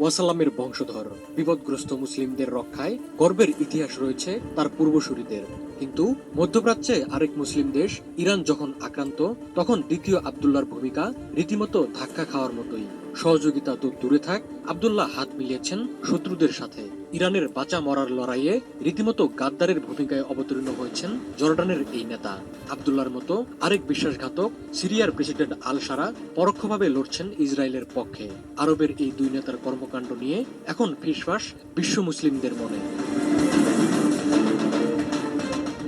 ওয়াসাল্লামের বংশধর। বিপদগ্রস্ত মুসলিমদের রক্ষায় গর্বের ইতিহাস রয়েছে তার পূর্বসূরিদের। কিন্তু মধ্যপ্রাচ্যে আরেক মুসলিম দেশ, ইরান যখন আক্রান্ত, তখন দ্বিতীয় আবদুল্লার ভূমিকা রীতিমতো ধাক্কা খাওয়ার মতোই। সহযোগিতা তো দূরে থাক, আবদুল্লাহ হাত মিলিয়েছেন শত্রুদের সাথে। ইরানের বাঁচা মরার লড়াইয়ে রীতিমতো গাদ্দারের ভূমিকায় অবতীর্ণ হয়েছেন জর্ডানের এই নেতা। আবদুল্লার মতো আরেক বিশ্বাসঘাতক সিরিয়ার প্রেসিডেন্ট আল সারা পরোক্ষভাবে লড়ছেন ইসরায়েলের পক্ষে। আরবের এই দুই নেতার কর্মকাণ্ড নিয়ে এখন ফিসফাস বিশ্ব মুসলিমদের মনে।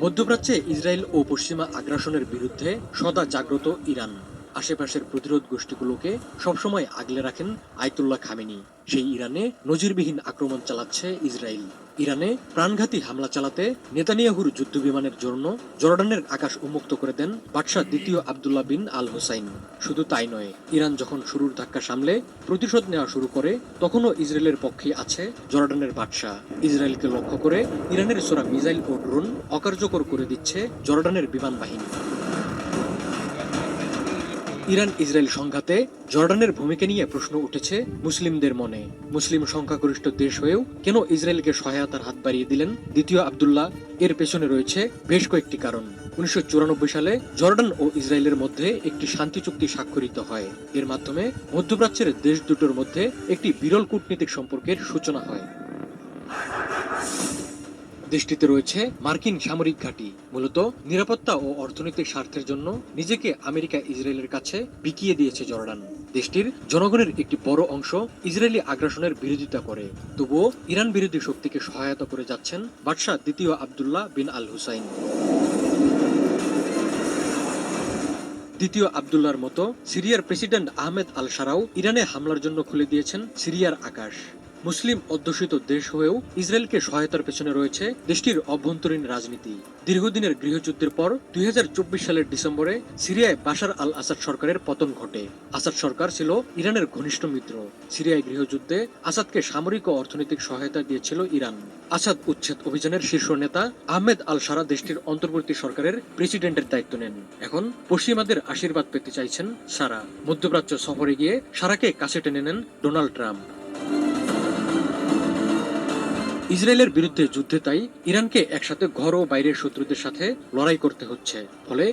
মধ্যপ্রাচ্যে ইসরায়েল ও পশ্চিমা আগ্রাসনের বিরুদ্ধে সদা জাগ্রত ইরান। আশেপাশের প্রতিরোধ গোষ্ঠীগুলোকে সবসময় আগলে রাখেন আয়তুল্লাহ খামেনি। সেই ইরানে নজিরবিহীন আক্রমণ চালাচ্ছে ইসরায়েল। ইরানে প্রাণঘাতী হামলা চালাতে নেতানিয়াহুর যুদ্ধ বিমানের জন্য জর্ডানের আকাশ উন্মুক্ত করে দেন বাদশাহ দ্বিতীয় আবদুল্লাহ বিন আল হোসাইন শুধু তাই নয়, ইরান যখন শুরুর ধাক্কা সামলে প্রতিশোধ নেওয়া শুরু করে, তখনও ইসরায়েলের পক্ষে আছে জর্ডানের বাদশাহ। ইসরায়েলকে লক্ষ্য করে ইরানের সোরা মিসাইল ও ড্রোন অকার্যকর করে দিচ্ছে জর্ডানের বিমান বাহিনী। ইরান ইসরায়েল সংঘাতে জর্ডানের ভূমিকা নিয়ে প্রশ্ন উঠেছে মুসলিমদের মনে। মুসলিম সংখ্যাগরিষ্ঠ দেশ হয়েও কেন ইসরায়েলকে সহায়তার হাত বাড়িয়ে দিলেন? দ্বিতীয় আবদুল্লাহ, এর পেছনে রয়েছে বেশ কয়েকটি কারণ। উনিশশো চুরানব্বই সালে জর্ডান ও ইসরায়েলের মধ্যে একটি শান্তি চুক্তি স্বাক্ষরিত হয়। এর মাধ্যমে মধ্যপ্রাচ্যের দেশ দুটোর মধ্যে একটি বিরল কূটনীতিক সম্পর্কের সূচনা হয়। দেশটিতে রয়েছে মার্কিন সামরিক ঘাঁটি। মূলত নিরাপত্তা ও অর্থনৈতিক স্বার্থের জন্য নিজেকে আমেরিকা ইসরায়েলের কাছে বিকিয়ে দিয়েছে জর্ডান। দেশটির জনগণের একটি বড় অংশ ইসরায়েলি আগ্রাসনের বিরোধিতা করে। তবুও ইরান বিরোধী শক্তিকে সহায়তা করে যাচ্ছেন বাদশাহ দ্বিতীয় আবদুল্লাহ বিন আল হুসাইন। দ্বিতীয় আবদুল্লার মতো সিরিয়ার প্রেসিডেন্ট আহমেদ আল সারাও ইরানে হামলার জন্য খুলে দিয়েছেন সিরিয়ার আকাশ। মুসলিম অধ্যুষিত দেশ হয়েও ইসরায়েলকে সহায়তার পেছনে রয়েছে দেশটির অভ্যন্তরীণ রাজনীতি। দীর্ঘদিনের গৃহযুদ্ধের পর দুই হাজার চব্বিশ সালের ডিসেম্বরে সিরিয়ায় বাশার আল আসাদ সরকারের পতন ঘটে। আসাদ সরকার ছিল ইরানের ঘনিষ্ঠ মিত্র। সিরিয়ায় গৃহযুদ্ধে আসাদকে সামরিক ও অর্থনৈতিক সহায়তা দিয়েছিল ইরান। আসাদ উচ্ছেদ অভিযানের শীর্ষ নেতা আহমেদ আল সারা দেশটির অন্তর্বর্তী সরকারের প্রেসিডেন্টের দায়িত্ব নেন। এখন পশ্চিমাদের আশীর্বাদ পেতে চাইছেন সারা। মধ্যপ্রাচ্য সফরে গিয়ে সারাকে কাছে টেনে নেন ডোনাল্ড ট্রাম্প। ইসরায়েলের বিরুদ্ধে যুদ্ধে তাই ইরানকে একসাথে ঘর ও বাইরের শত্রুদের সাথে লড়াই করতে হচ্ছে। ফলে